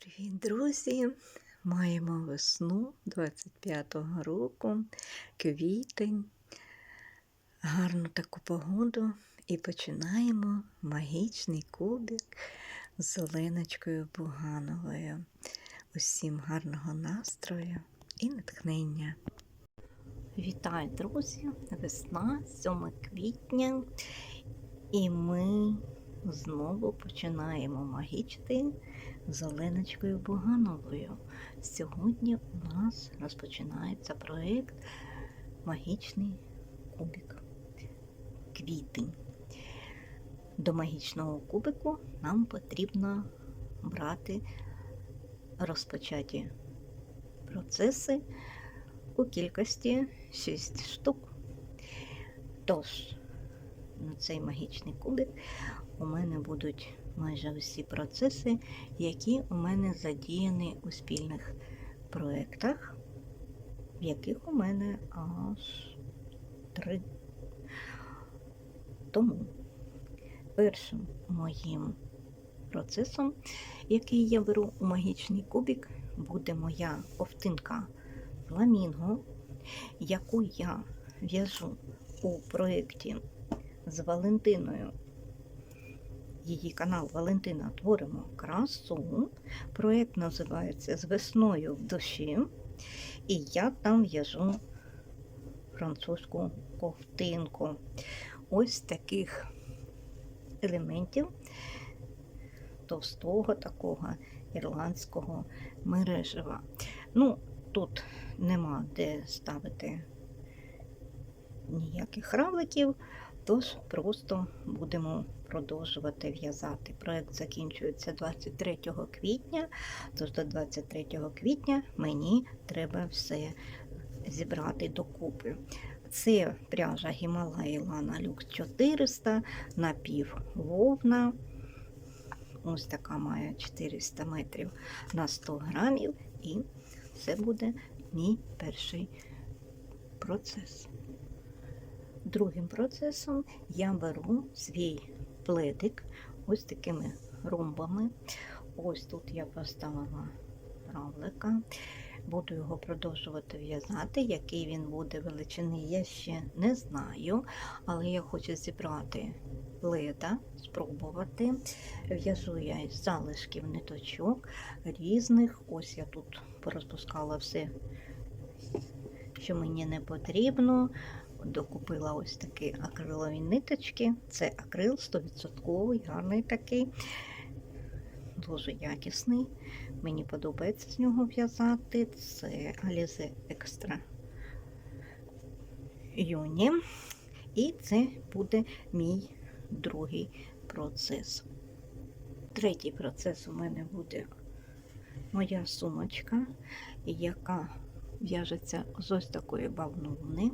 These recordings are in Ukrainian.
Привіт, друзі! Маємо весну 25-го року, квітень, гарну таку погоду і починаємо магічний кубик з Оленочкою Бугановою. Усім гарного настрою і натхнення. Вітаю, друзі! Весна, 7 квітня, і ми знову починаємо магічити з Оленочкою Бугановою. Сьогодні у нас розпочинається проєкт Магічний кубик. Квітень. До магічного кубику нам потрібно брати розпочаті процеси у кількості 6 штук. Тож, на цей магічний кубик у мене будуть майже усі процеси, які у мене задіяні у спільних проєктах, в яких у мене аж три. Тому першим моїм процесом, який я беру у магічний кубик, буде моя ковтинка фламінго, яку я в'яжу у проєкті з Валентиною її канал Валентина Творимо красу. Проєкт називається З весною в душі. І я там в'яжу французьку ковтинку. Ось таких елементів товстого такого ірландського мережева. Ну, тут нема де ставити ніяких равликів, тож просто будемо продовжувати в'язати. Проект закінчується 23 квітня, тож до 23 квітня мені треба все зібрати докупи. Це пряжа Гімалаї Лана Люкс 400 напів вовна. Ось така має 400 метрів на 100 грамів, і це буде мій перший процес. Другим процесом я беру свій пледик ось такими ромбами. Ось тут я поставила равлика. Буду його продовжувати в'язати. Який він буде величини, я ще не знаю, але я хочу зібрати пледа, спробувати. В'яжу я із залишків ниточок різних. Ось я тут порозпускала все, що мені не потрібно докупила ось такі акрилові ниточки. Це акрил 100%, гарний такий, дуже якісний. Мені подобається з нього в'язати. Це Alize Extra Юні. І це буде мій другий процес. Третій процес у мене буде моя сумочка, яка в'яжеться з ось такої бавовни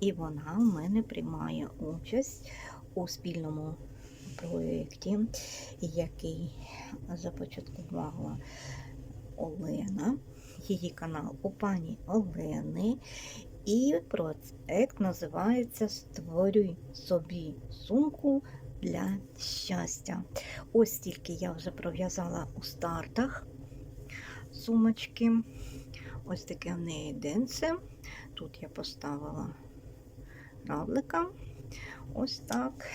і вона в мене приймає участь у спільному проєкті, який започаткувала Олена, її канал у пані Олени. І проєкт називається Створюй собі сумку для щастя. Ось тільки я вже пров'язала у стартах сумочки. Ось таке в неї денце. Тут я поставила равлика. Ось так.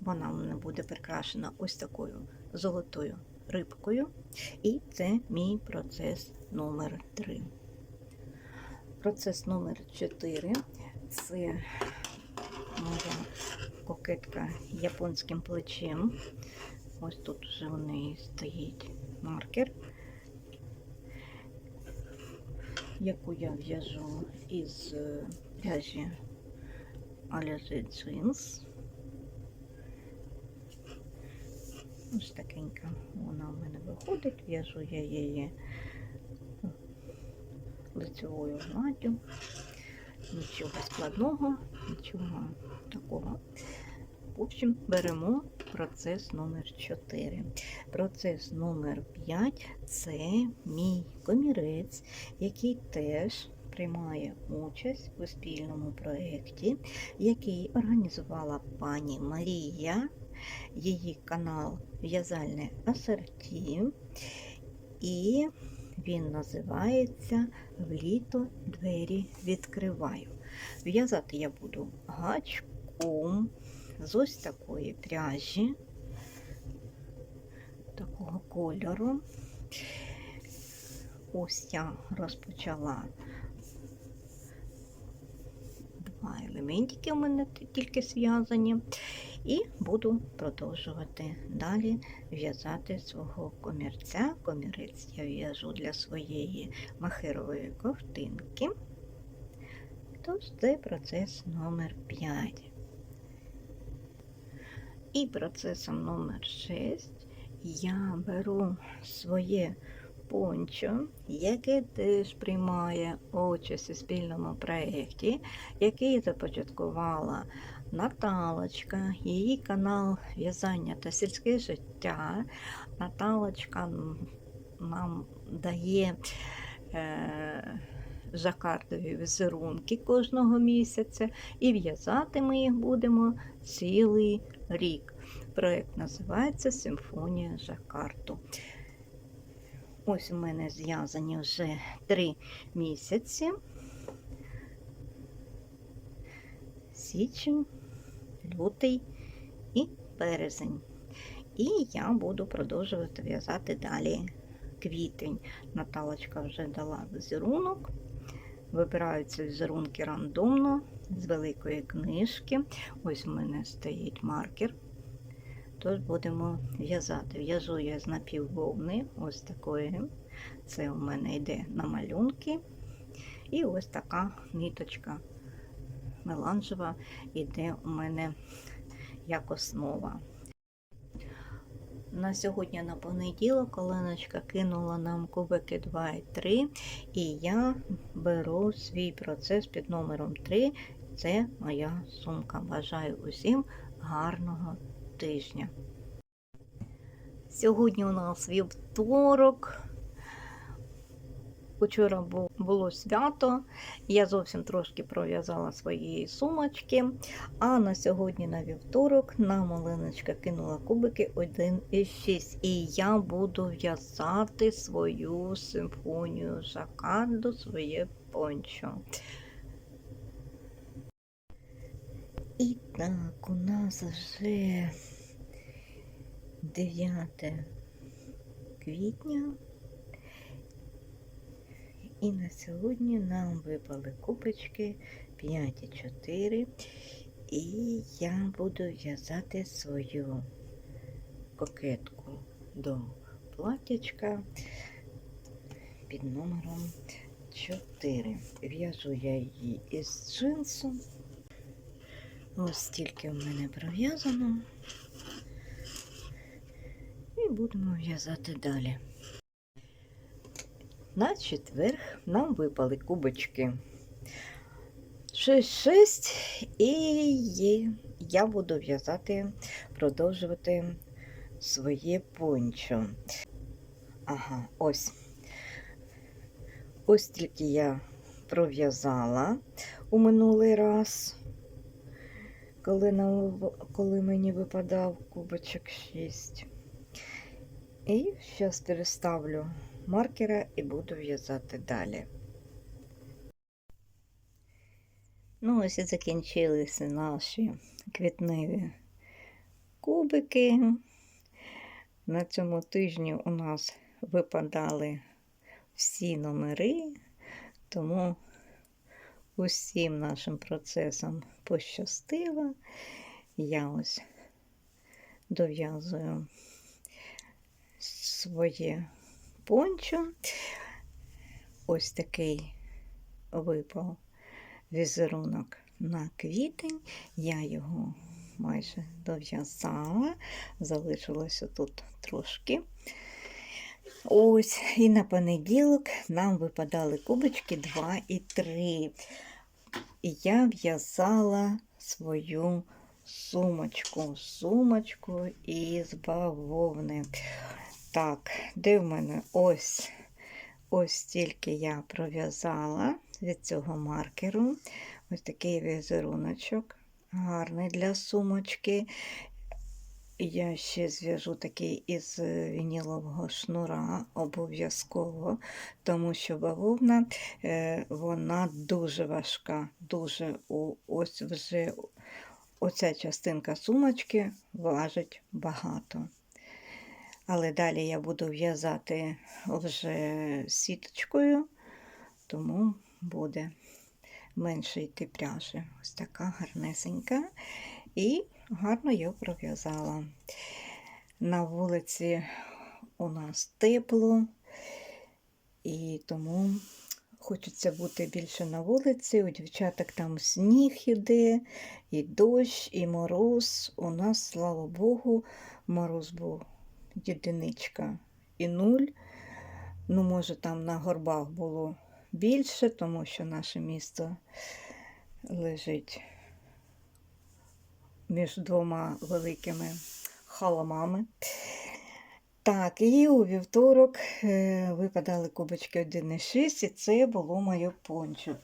Вона в мене буде прикрашена ось такою золотою рибкою. І це мій процес номер 3 Процес номер 4 це моя кокетка японським плечем. Ось тут вже у неї стоїть маркер, яку я в'яжу із Alize Jeans. Ось такенька вона в мене виходить, в'яжу я її лицевою гладдю. Нічого складного, нічого такого. В общем, беремо процес номер 4. Процес номер 5 це мій комірець, який теж приймає участь у спільному проєкті, який організувала пані Марія. Її канал в'язальне асорті, і він називається В літо двері відкриваю. В'язати я буду гачком з ось такої пряжі, такого кольору. Ось я розпочала два елементики у мене тільки зв'язані, і буду продовжувати далі в'язати свого комірця. Комірець я в'яжу для своєї махерової ковтинки. Тож це процес номер 5. І процесом номер 6 я беру своє пончо, яке теж приймає участь у спільному проєкті, який започаткувала Наталочка, її канал В'язання та сільське життя. Наталочка нам дає е, жакардові візерунки кожного місяця, і в'язати ми їх будемо цілий рік. Проєкт називається Симфонія жакарту. Ось у мене зв'язані вже три місяці. Січень, лютий і березень. І я буду продовжувати в'язати далі квітень. Наталочка вже дала візерунок. Вибираються візерунки рандомно з великої книжки. Ось у мене стоїть маркер. Тож будемо в'язати. В'яжу я з напіввовни, ось такої. Це у мене йде на малюнки. І ось така ниточка меланжева йде у мене як основа. На сьогодні на понеділок Оленочка кинула нам кубики 2 і 3, і я беру свій процес під номером 3. Це моя сумка. Бажаю усім гарного тижня. Сьогодні у нас вівторок. Учора було свято, я зовсім трошки пров'язала свої сумочки. А на сьогодні, на вівторок, нам Оленочка кинула кубики 1 і 6. І я буду в'язати свою симфонію жакарду, своє пончо. І так, у нас вже 9 квітня. І на сьогодні нам випали кубочки 5 і 4. І я буду в'язати свою кокетку до платячка під номером 4. В'яжу я її із джинсу. Ось стільки в мене пров'язано. І будемо в'язати далі. На четверг нам випали кубочки 6-6 і я буду в'язати, продовжувати своє пончо. Ага, ось. Ось тільки я пров'язала у минулий раз, коли, нам, коли мені випадав кубочок 6. І зараз переставлю маркера і буду в'язати далі. Ну, ось і закінчилися наші квітневі кубики. На цьому тижні у нас випадали всі номери, тому усім нашим процесам пощастило. Я ось дов'язую своє пончо. Ось такий випав візерунок на квітень. Я його майже дов'язала, залишилося тут трошки. Ось, і на понеділок нам випадали кубочки 2 і 3. І я в'язала свою сумочку, сумочку із бавовни. Так, де в мене ось ось стільки я пров'язала від цього маркеру. Ось такий візеруночок, гарний для сумочки. Я ще зв'яжу такий із е, вінілового шнура обов'язково, тому що бавовна е, вона дуже важка. Дуже ось вже оця частинка сумочки важить багато. Але далі я буду в'язати вже сіточкою, тому буде менше йти пряжі. Ось така гарнесенька. І гарно його пров'язала. На вулиці у нас тепло, і тому хочеться бути більше на вулиці. У дівчаток там сніг іде, і дощ, і мороз. У нас, слава Богу, мороз був єдиничка і нуль. Ну, може, там на горбах було більше, тому що наше місто лежить між двома великими холмами. Так, і у вівторок е, випадали кубочки 1,6, і це було моє пончо.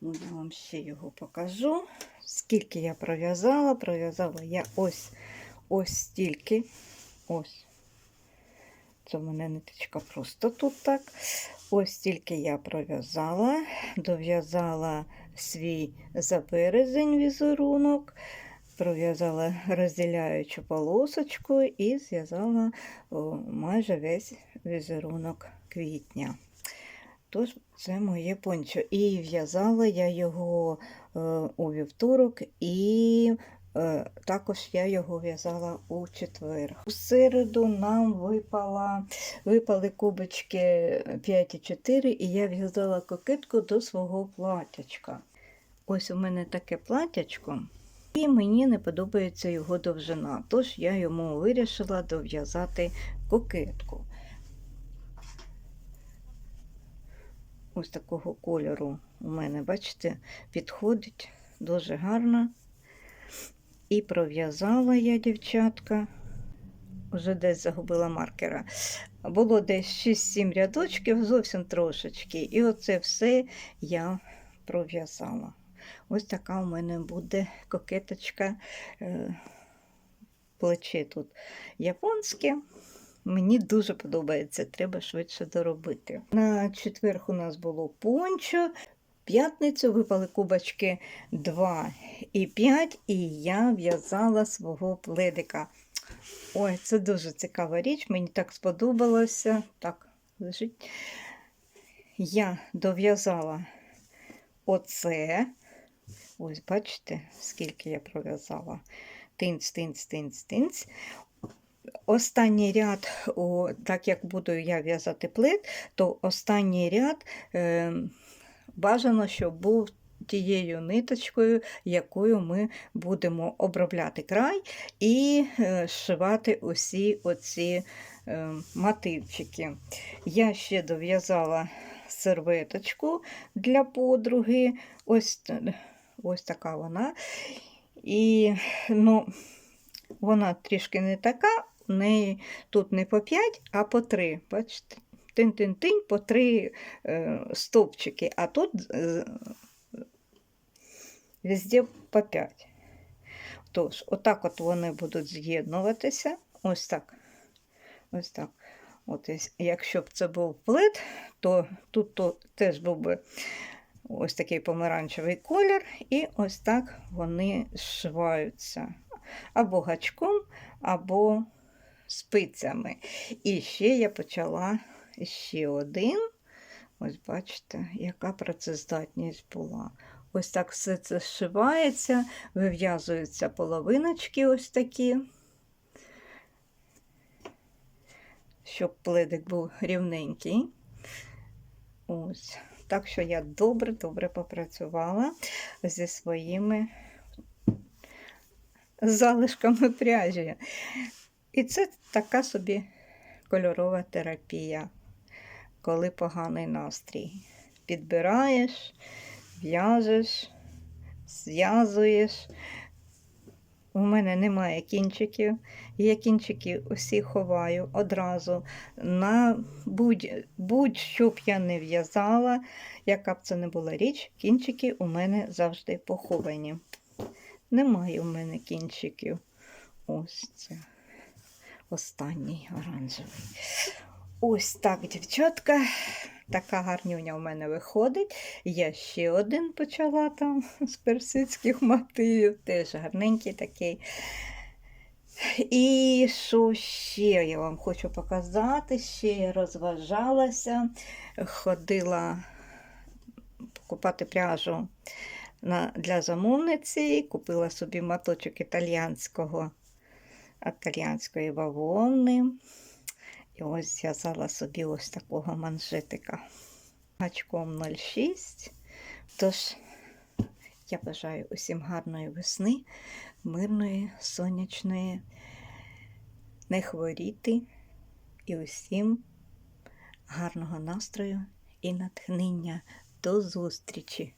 Ну, Я вам ще його покажу. Скільки я пров'язала, пров'язала я ось ось стільки. Ось. Це в мене ниточка просто тут так. Ось стільки я пров'язала, дов'язала свій за березень візерунок, пров'язала розділяючу полосочку і зв'язала майже весь візерунок квітня. Тож це моє пончо. І в'язала я його е, у вівторок, і е, також я його в'язала у четвер. У середу нам випала, випали кубочки 5,4, і я в'язала кокетку до свого платячка. Ось у мене таке платячко. І мені не подобається його довжина, тож я йому вирішила дов'язати кокетку. Ось такого кольору у мене, бачите, підходить дуже гарно. І пров'язала я, дівчатка, вже десь загубила маркера. Було десь 6-7 рядочків, зовсім трошечки. І оце все я пров'язала. Ось така у мене буде кокеточка. Е, Плече тут японське. Мені дуже подобається, треба швидше доробити. На четверг у нас було пончо. П'ятницю випали кубочки 2 і 5, і я в'язала свого пледика. Ой, це дуже цікава річ, мені так сподобалося. Так, лежить. Я дов'язала оце. Ось, бачите, скільки я пров'язала. Тинц, тинц, тинц, тинц. Останній ряд, о, так як буду я в'язати плит, то останній ряд е, бажано, щоб був тією ниточкою, якою ми будемо обробляти край і е, зшивати усі оці е, мотивчики. Я ще дов'язала серветочку для подруги. Ось, ось така вона. І ну, вона трішки не така, у неї тут не по 5, а по 3. Бачите? Тин-тин-тинь по 3 е, стовпчики, а тут е, везде по 5. Тож, отак от вони будуть з'єднуватися. Ось так. Ось так. От, якщо б це був плит, то тут теж був би ось такий помаранчевий колір, і ось так вони зшиваються або гачком, або спицями. І ще я почала ще один. Ось бачите, яка працездатність була. Ось так все це зшивається, вив'язуються половиночки ось такі, щоб пледик був рівненький. Ось. Так що я добре-добре попрацювала зі своїми залишками пряжі. І це така собі кольорова терапія, коли поганий настрій. Підбираєш, в'яжеш, зв'язуєш. У мене немає кінчиків. Я кінчики усі ховаю одразу. На будь- будь-що б я не в'язала, яка б це не була річ, кінчики у мене завжди поховані. Немає у мене кінчиків. Ось це. останній оранжевий. Ось так, дівчатка. Така гарнюня у мене виходить. Я ще один почала там з персидських мотивів. Теж гарненький такий. І що ще я вам хочу показати? Ще я розважалася, ходила купати пряжу на, для замовниці, купила собі моточок італіянського, італіянської бавовни. І ось зв'язала собі ось такого манжетика гачком 0,6. Тож, я бажаю усім гарної весни, мирної, сонячної, не хворіти і усім гарного настрою і натхнення. До зустрічі!